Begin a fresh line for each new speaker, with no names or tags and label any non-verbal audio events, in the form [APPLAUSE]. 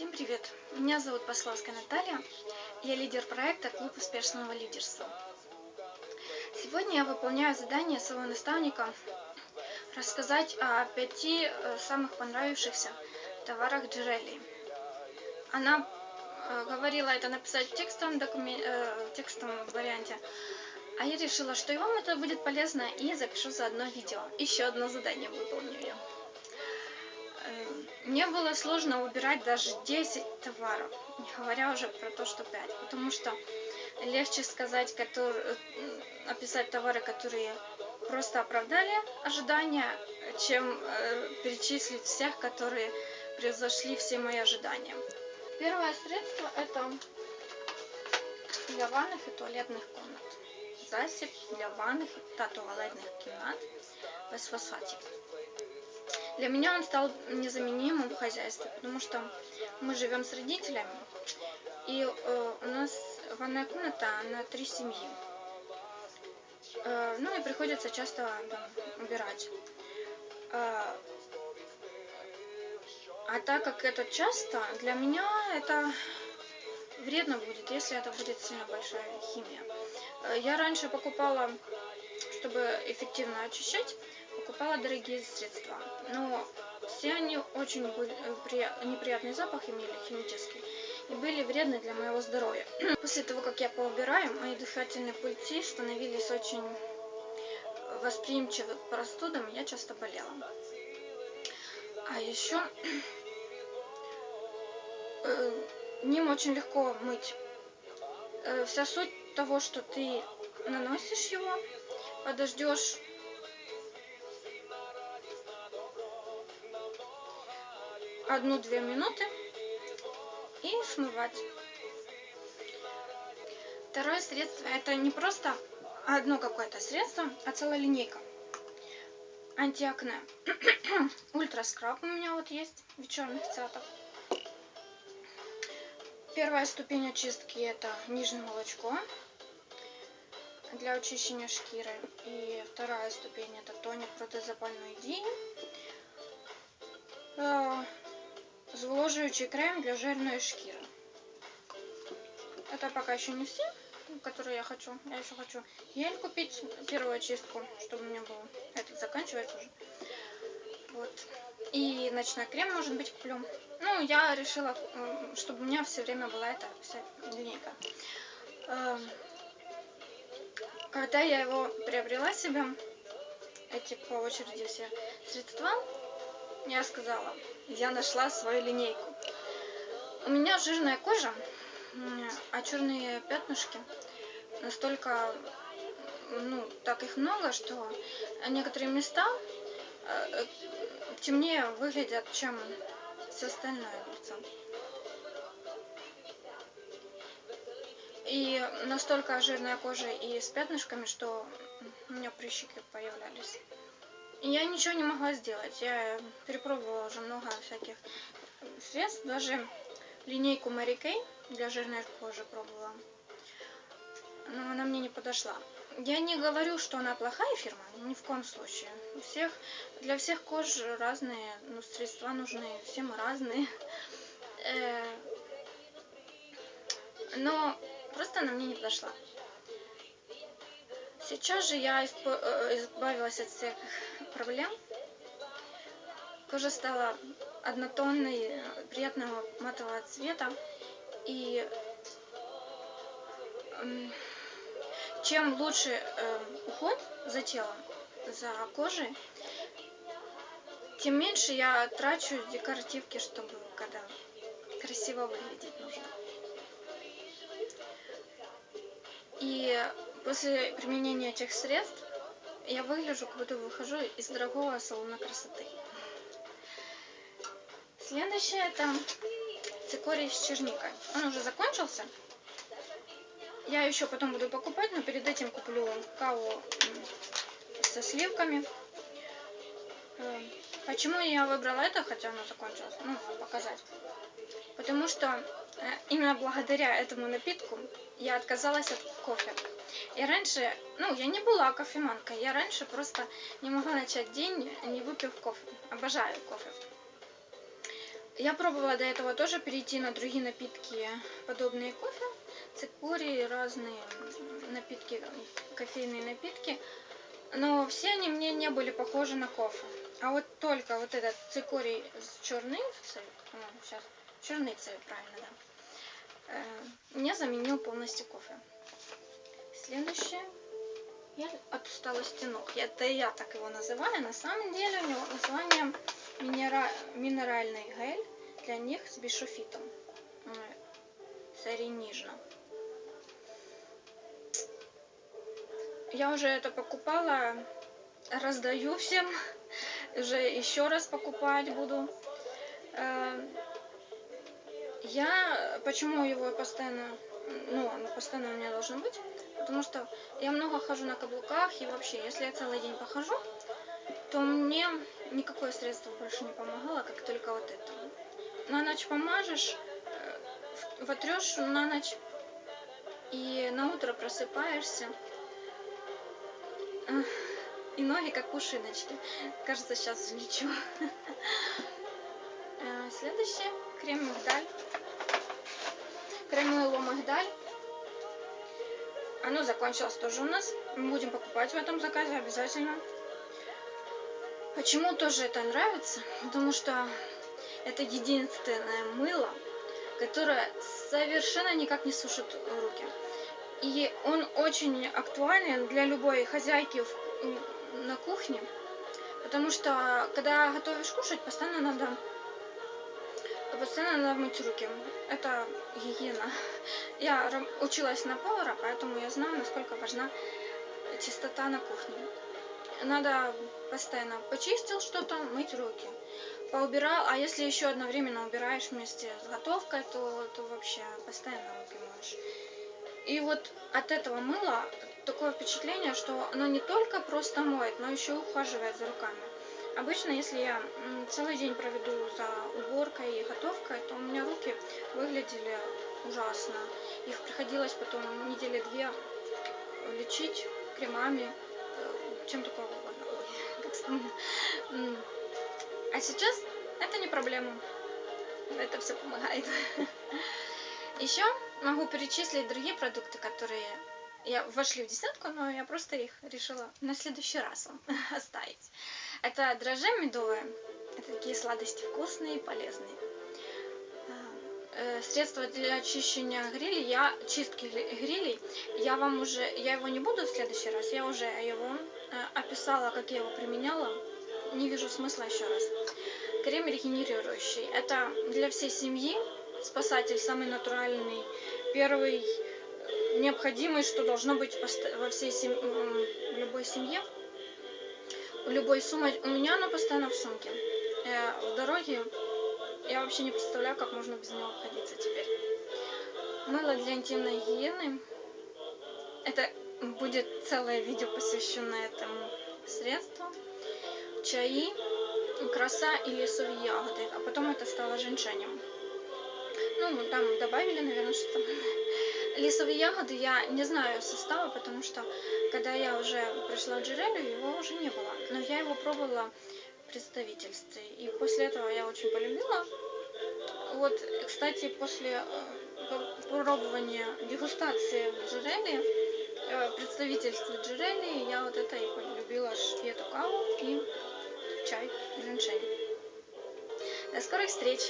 Всем привет! Меня зовут Пословская Наталья. Я лидер проекта «Клуб успешного лидерства». Сегодня я выполняю задание своего наставника рассказать о пяти э, самых понравившихся товарах Джерели. Она э, говорила это написать в текстовом, докумен... э, текстовом варианте, а я решила, что и вам это будет полезно, и запишу заодно видео. Еще одно задание выполню я. Мне было сложно убирать даже 10 товаров, не говоря уже про то, что 5, потому что легче сказать, который, описать товары, которые просто оправдали ожидания, чем э, перечислить всех, которые превзошли все мои ожидания. Первое средство это для ванных и туалетных комнат. Засіб для ванных та туалетных комнат без фосфатів. Для меня он стал незаменимым в хозяйстве, потому что мы живем с родителями, и э, у нас ванная комната на три семьи. Э, ну и приходится часто там, убирать. Э, а так как это часто, для меня это вредно будет, если это будет сильно большая химия. Э, я раньше покупала, чтобы эффективно очищать, покупала дорогие средства. Но все они очень э, неприятный запах имели, химический, и были вредны для моего здоровья. [CLEARS THROAT] После того, как я поубираю, мои дыхательные пульти становились очень восприимчивы к простудам, я часто болела. А еще [CLEARS THROAT] э, ним очень легко мыть. Э, вся суть того, что ты наносишь его, подождешь одну-две минуты и смывать. Второе средство это не просто одно какое-то средство, а целая линейка. Антиакне. [CLEARS THROAT] Ультра скраб у меня вот есть в черных цветах. Первая ступень очистки это нижнее молочко для очищения шкиры. И вторая ступень это тоник протизапальной дии зволожуючий крем для жирной шкиры. Это пока еще не все, которые я хочу. Я еще хочу гель купить, первую очистку, чтобы у меня было. Этот заканчивается уже. Вот. И ночной крем, может быть, куплю. Ну, я решила, чтобы у меня все время была эта вся линейка. Эм, когда я его приобрела себе, эти по очереди все средства, я сказала, я нашла свою линейку. У меня жирная кожа, а черные пятнышки настолько, ну, так их много, что некоторые места э, темнее выглядят, чем все остальное лицо. И настолько жирная кожа и с пятнышками, что у меня прыщики появлялись я ничего не могла сделать. Я перепробовала уже много всяких средств, даже линейку Mary Kay для жирной кожи пробовала. Но она мне не подошла. Я не говорю, что она плохая фирма, ни в коем случае. У всех, для всех кож разные ну, средства нужны, все мы разные. Э, но просто она мне не подошла. Сейчас же я э, избавилась от всех проблем. Кожа стала однотонной, приятного матового цвета. И чем лучше э, уход за телом, за кожей, тем меньше я трачу декоративки, чтобы когда красиво выглядеть нужно. И После применения этих средств я выгляжу, как будто выхожу из дорогого салона красоты. Следующее это цикорий с черникой. Он уже закончился. Я еще потом буду покупать, но перед этим куплю каву со сливками. Э, почему я выбрала это, хотя оно закончилось? Ну, показать. Потому что именно благодаря этому напитку я отказалась от кофе. И раньше, ну, я не была кофеманкой, я раньше просто не могла начать день, не выпив кофе. Обожаю кофе. Я пробовала до этого тоже перейти на другие напитки, подобные кофе, цикории, разные напитки, кофейные напитки. Но все они мне не были похожи на кофе. А вот только вот этот цикорий с черницей, сейчас, черницей, правильно, да, э, мне заменил полностью кофе. Следующее. Я от усталости ног. Это я так его называю. На самом деле у него название минера... минеральный гель для них с бишофитом. Э, Серии Нижна. Я уже это покупала, раздаю всем, уже еще раз покупать буду. Я почему его постоянно, ну, оно постоянно у меня должно быть, потому что я много хожу на каблуках и вообще, если я целый день похожу, то мне никакое средство больше не помогало, как только вот это. На ночь помажешь, э, вотрешь на ночь и на утро просыпаешься, и ноги как пушиночки. Кажется, сейчас взлечу. [LAUGHS] Э, Следующее. Крем мигдаль. Крем мыло мигдаль. Оно закончилось тоже у нас. Мы будем покупать в этом заказе обязательно. Почему тоже это нравится? Потому что это единственное мыло, которое совершенно никак не сушит руки. И он очень актуален для любой хозяйки в- на кухне, потому что когда готовишь кушать, постоянно надо постоянно надо мыть руки. Это гигиена. Я училась на повара, поэтому я знаю, насколько важна чистота на кухне. Надо постоянно почистил что-то, мыть руки. Поубирал, а если еще одновременно убираешь вместе с готовкой, то, то вообще постоянно руки моешь. И вот от этого мыла такое впечатление, что оно не только просто моет, но еще ухаживает за руками. Обычно, если я целый день проведу за уборкой и готовкой, то у меня руки выглядели ужасно. Их приходилось потом недели две лечить кремами, э, чем только угодно. [LAUGHS] А сейчас это не проблема. Это все помогает. [LAUGHS] Еще могу перечислить другие продукты, которые я вошли в десятку, но я просто их решила на следующий раз вам [LAUGHS] оставить. Это дрожжи медовые. Это такие сладости вкусные и полезные. Э, Средство для очищения грилей, я чистки гри- грилей, я вам уже, я его не буду в следующий раз, я уже его э, описала, как я его применяла. Не вижу смысла еще раз. Крем регенерирующий. Это для всей семьи. Спасатель самый натуральный. Первый э, необходимый, что должно быть во всей сем- м, в любой семье. Любой сумме. У меня оно постоянно в сумке. Э, В дороге я вообще не представляю, как можно без него обходиться теперь. Мыло для интимной гигиены. Это будет целое видео, посвященное этому средству. Чаи, краса и лесовые ягоды. А потом это стало женьшенем. Ну, там добавили, наверное, что-то. Лесовые ягоды я не знаю состава, потому что когда я уже пришла в Джерелю, его уже не было. Но я его пробовала в представительстве. И после этого я очень полюбила. Вот, кстати, после э, попробования дегустации в Джереле, э, представительстве Джерели, я вот это и полюбила ш- эту каву и чай женьшень. До скорых встреч!